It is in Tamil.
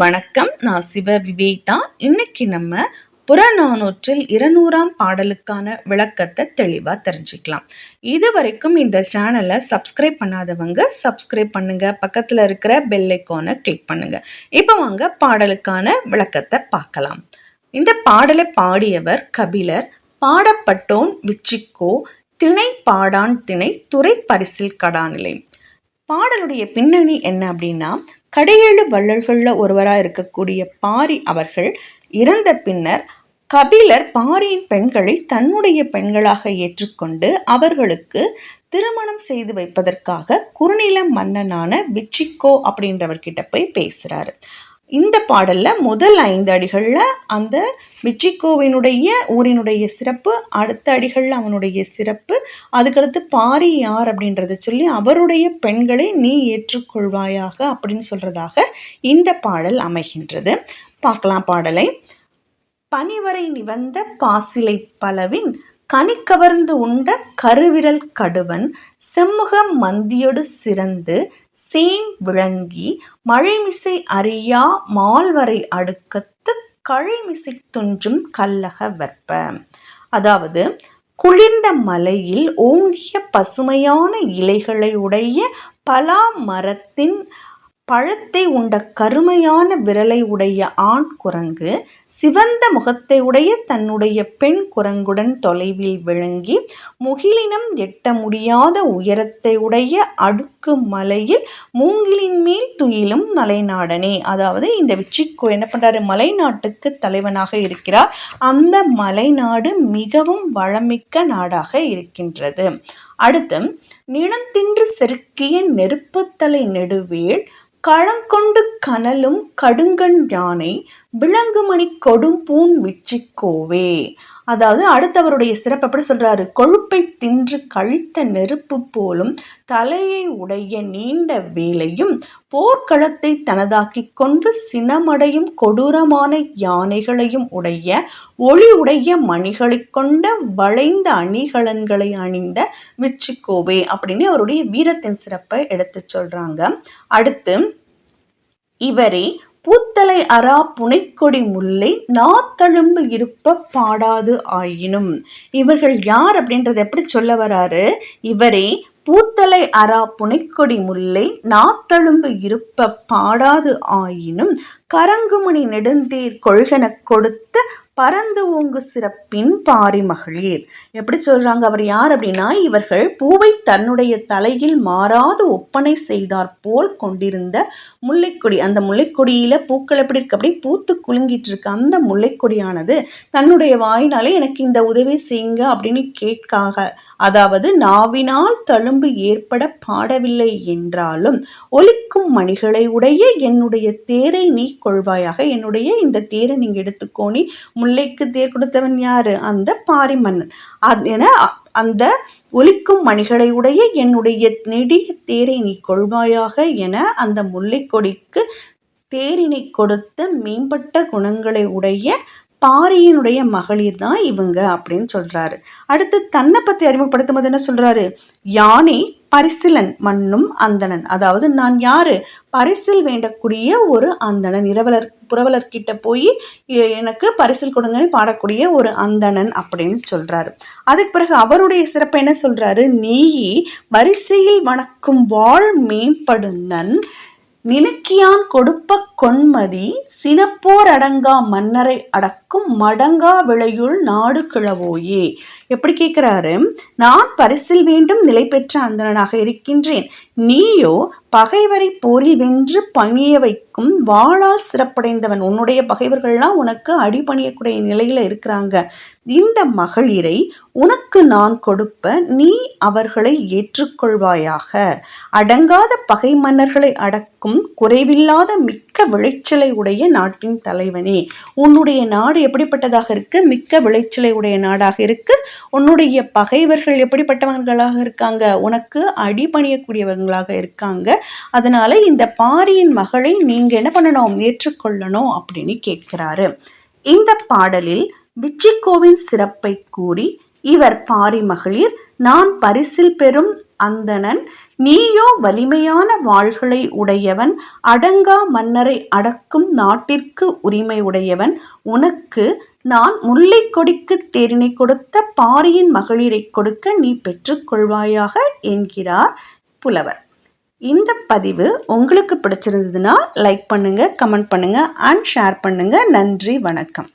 வணக்கம். நான் சிவ விவேதா. இன்னைக்கு நம்ம புறநானூற்றில் இருநூறாம் பாடலுக்கான விளக்கத்தை தெளிவாக தெரிஞ்சுக்கலாம். இது வரைக்கும் இந்த சேனலை சப்ஸ்கிரைப் பண்ணாதவங்க சப்ஸ்கிரைப் பண்ணுங்க. பக்கத்தில் இருக்கிற பெல் ஐக்கானை கிளிக் பண்ணுங்க. இப்போ வாங்க பாடலுக்கான விளக்கத்தை பார்க்கலாம். இந்த பாடலை பாடியவர் கபிலர் பாடப்பட்டோன் விச்சிக்கோ திணை பாடான் திணை துறை பரிசில் கடாநிலை. பாடலுடைய பின்னணி என்ன அப்படின்னா கடையேழு வள்ளல்களில் ஒருவராக இருக்கக்கூடிய பாரி அவர்கள் இறந்த பின்னர் கபிலர் பாரியின் பெண்களை தன்னுடைய பெண்களாக ஏற்றுக்கொண்டு அவர்களுக்கு திருமணம் செய்து வைப்பதற்காக குறுநில மன்னனான விச்சிக்கோ அப்படின்றவர்கிட்ட போய் பேசுகிறாரு இந்த பாடலில் முதல் ஐந்து அடிகளில் அந்த மிச்சிக்கோவினுடைய ஊரினுடைய சிறப்பு அடுத்த அடிகளில் அவனுடைய சிறப்பு அதுக்கடுத்து பாரி யார் அப்படின்றத சொல்லி அவருடைய பெண்களை நீ ஏற்றுக்கொள்வாயாக அப்படின்னு சொல்கிறதாக இந்த பாடல் அமைகின்றது. பார்க்கலாம் பாடலை. பனிவரை நிவந்த பாசிலை பலவின் கனி கவர்ந்து உண்ட கருவிரல் கடுவன் செம்முகம் மந்தியொடு சிறந்து சேன் விளங்கி மழைமிசை அறியா மால்வரை அடுக்கத்து கழைமிசை துஞ்சும் கல்லக வெப்ப அதாவது குளிர்ந்த மலையில் ஓங்கிய பசுமையான இலைகளை உடைய பலா மரத்தின் பழத்தை உண்ட கருமையான விரலை உடைய ஆண் குரங்கு சிவந்த முகத்தை உடைய தன்னுடைய பெண் குரங்குடன் தொலைவில் விளங்கி முகிலினம் எட்ட முடியாத உயரத்தை உடைய அடுக்கு மலையில் மூங்கிலின் மேல் துயிலும் மலைநாடனே. அதாவது இந்த விச்சிக்கோ என்ன பண்ணுறாரு மலைநாட்டுக்கு தலைவனாக இருக்கிறார். அந்த மலைநாடு மிகவும் வளமிக்க நாடாக இருக்கின்றது. அடுத்து நிணந்தின்று செருக்கிய நெருப்புத்தலை நெடுவேள் களங்கொண்டு கனலும் கடுங்கண் யானை விலங்குமணி கொடும் பூன் விச்சிக்கோவே. அதாவது அடுத்தவருடைய சிறப்பு எப்படி சொல்றாரு? கொழுப்பை தின்று கழித்த நெருப்பு போலும் தலையை உடைய நீண்ட வேலையும் போர்க்களத்தை தனதாக்கி கொண்டு சினமடையும் கொடூரமான யானைகளையும் உடைய ஒளி உடைய மணிகளை கொண்ட வளைந்த அணிகலன்களை அணிந்த விச்சிக்கோவே அப்படின்னு அவருடைய வீரத்தின் சிறப்பை எடுத்து சொல்றாங்க. அடுத்து இவரே பூத்தலை அரா புனைக்கொடி முல்லை நாத்தழும்பு இருப்ப பாடாது ஆயினும். இவர்கள் யார் அப்படின்றத எப்படி சொல்ல வராரு? இவரே பூத்தலை அரா புனைக்கொடி முல்லை நாத்தழும்பு இருப்ப பாடாது ஆயினும் கரங்குமணி நெடுந்தீர் கொள்கன கொடுத்த பறந்து ஓங்கு சிறப்பின் பாரி மகளிர். எப்படி சொல்றாங்க அவர் யார் அப்படின்னா இவர்கள் பூவை தன்னுடைய தலையில் மாறாது ஒப்பனை செய்தார் போல் கொண்டிருந்த முல்லைக்கொடி. அந்த முல்லைக்கொடியில பூக்கள் எப்படி இருக்கு? அப்படி பூத்து குலுங்கிட்டு இருக்கு. அந்த முல்லைக்கொடியானது தன்னுடைய வாயினாலே எனக்கு இந்த உதவி செய்யுங்க அப்படின்னு கேட்காக. அதாவது நாவினால் தழும்பு ஏற்பட பாடவில்லை என்றாலும் ஒலிக்கும் மணிகளை உடைய என்னுடைய தேரை நீ கொள்வாயாக. என்னுடைய இந்த தேரை நீங்க எடுத்துக்கோணி முல்லைக்கு தேர் கொடுத்தவன் யாரு? அந்த பாரி மன்னன் என அந்த ஒலிக்கும் மணிகளை உடைய என்னுடைய நெடிய தேரை நீ கொள்வாயாக என அந்த முல்லைக்கொடிக்கு தேரினை கொடுத்த மேம்பட்ட குணங்களை உடைய பாரியினுடைய மகளிர் தான் இவங்க அப்படின்னு சொல்றாரு. அடுத்து தன்னை பத்தி அறிமுகப்படுத்தும் போது என்ன சொல்றாரு? யானை பரிசிலன் மண்ணும் அந்தணன். அதாவது நான் யாரு? பரிசில் வேண்டக்கூடிய ஒரு அந்தணன். இரவலர் புரவலர்கிட்ட போய் எனக்கு பரிசில் கொடுங்கன்னு பாடக்கூடிய ஒரு அந்தணன் அப்படின்னு சொல்றாரு. அதுக்கு பிறகு அவருடைய சிறப்பை என்ன சொல்றாரு? நீ வரிசையில் வணக்கும் வாழ் மேம்படுந்தன். நிலுக்கியான் கொடுப்ப கொன்மதி சினப்போர் அடங்கா மன்னரை அடக்கும் மடங்கா விளையுள் நாடு கிழவோயே எப்படி கேட்கிறாரு? நான் பரிசில் வேண்டும் நிலை பெற்ற அந்தனாக இருக்கின்றேன். நீயோ பகைவரை போரில் வென்று பணிய வைக்கும் வாழால் சிறப்படைந்தவன். உன்னுடைய பகைவர்கள்லாம் உனக்கு அடிபணியக்கூடிய நிலையில இருக்கிறாங்க. இந்த மகளிரை உனக்கு நான் கொடுப்ப நீ அவர்களை ஏற்றுக்கொள்வாயாக. அடங்காத பகை மன்னர்களை அடக்கும் குறைவில்லாத மிக்க விளைச்சலை உடைய நாட்டின் தலைவனே. உன்னுடைய நாடு எப்படிப்பட்டதாக இருக்கு? மிக்க விளைச்சலை உடைய நாடாக இருக்கு. உன்னுடைய பகைவர்கள் எப்படிப்பட்டவர்களாக இருக்காங்க? உனக்கு அடிபணியக்கூடியவர்களாக இருக்காங்க. அதனால இந்த பாரியின் மகளை நீங்க என்ன பண்ணணும்? ஏற்றுக்கொள்ளணும் அப்படின்னு கேட்கிறாரு. இந்த பாடலில் விச்சிக்கோவின் சிறப்பை கூறி இவர் பாரி மகளிர் நான் பரிசில் பெறும் அந்தணன் நீயோ வலிமையான வாள்களை உடையவன் அடங்கா மன்னரை அடக்கும் நாட்டிற்கு உரிமை உடையவன் உனக்கு நான் முல்லை கொடிக்கு தேரினை கொடுத்த பாரியின் மகளிரை கொடுக்க நீ பெற்றுக்கொள்வாயாக என்கிறார் புலவர். இந்த பதிவு உங்களுக்கு பிடிச்சிருந்ததுன்னா லைக் பண்ணுங்க கமெண்ட் பண்ணுங்க அண்ட் ஷேர் பண்ணுங்க. நன்றி வணக்கம்.